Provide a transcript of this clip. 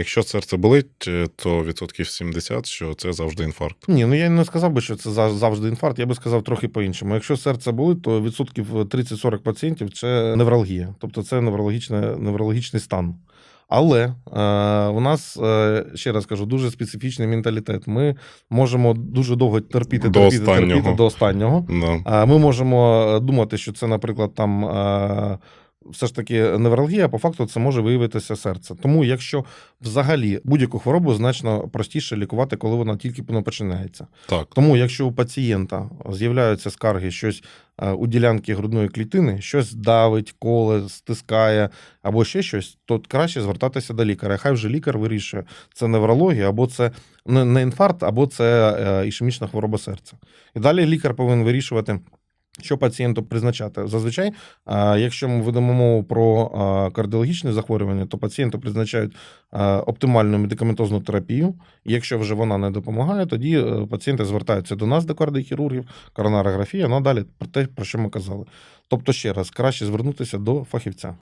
якщо серце болить, е, то відсотків 70, що це завжди інфаркт. Ні, ну я не сказав би, що це завжди інфаркт. Я би сказав трохи по-іншому. Якщо серце болить, то відсотків 30-40 пацієнтів це невралгія, тобто це неврологічний стан. Але е, у нас, е, ще раз кажу, дуже специфічний менталітет. Ми можемо дуже довго терпіти, До терпіти, останнього. терпіти до останнього. Да. А Ми можемо е, думати, що це, наприклад, там е, все ж таки невралгія, по факту це може виявитися серце. Тому, якщо взагалі будь-яку хворобу значно простіше лікувати, коли вона тільки ну, починається. Так. Тому, якщо у пацієнта з'являються скарги, щось е, у ділянки грудної клітини, щось давить, коле, стискає або ще щось, то краще звертатися до лікаря. Хай вже лікар вирішує, це неврологія, або це не не інфаркт, або це е, ішемічна хвороба серця. І далі лікар повинен вирішувати. Що пацієнту призначати? Зазвичай, якщо ми мову про кардіологічне захворювання, то пацієнту призначають оптимальну медикаментозну терапію. Якщо вже вона не допомагає, тоді е, пацієнти звертаються до нас, до кардіохірургів, коронарографія, ну а далі про те, про що ми казали. Тобто, ще раз, краще звернутися до фахівця.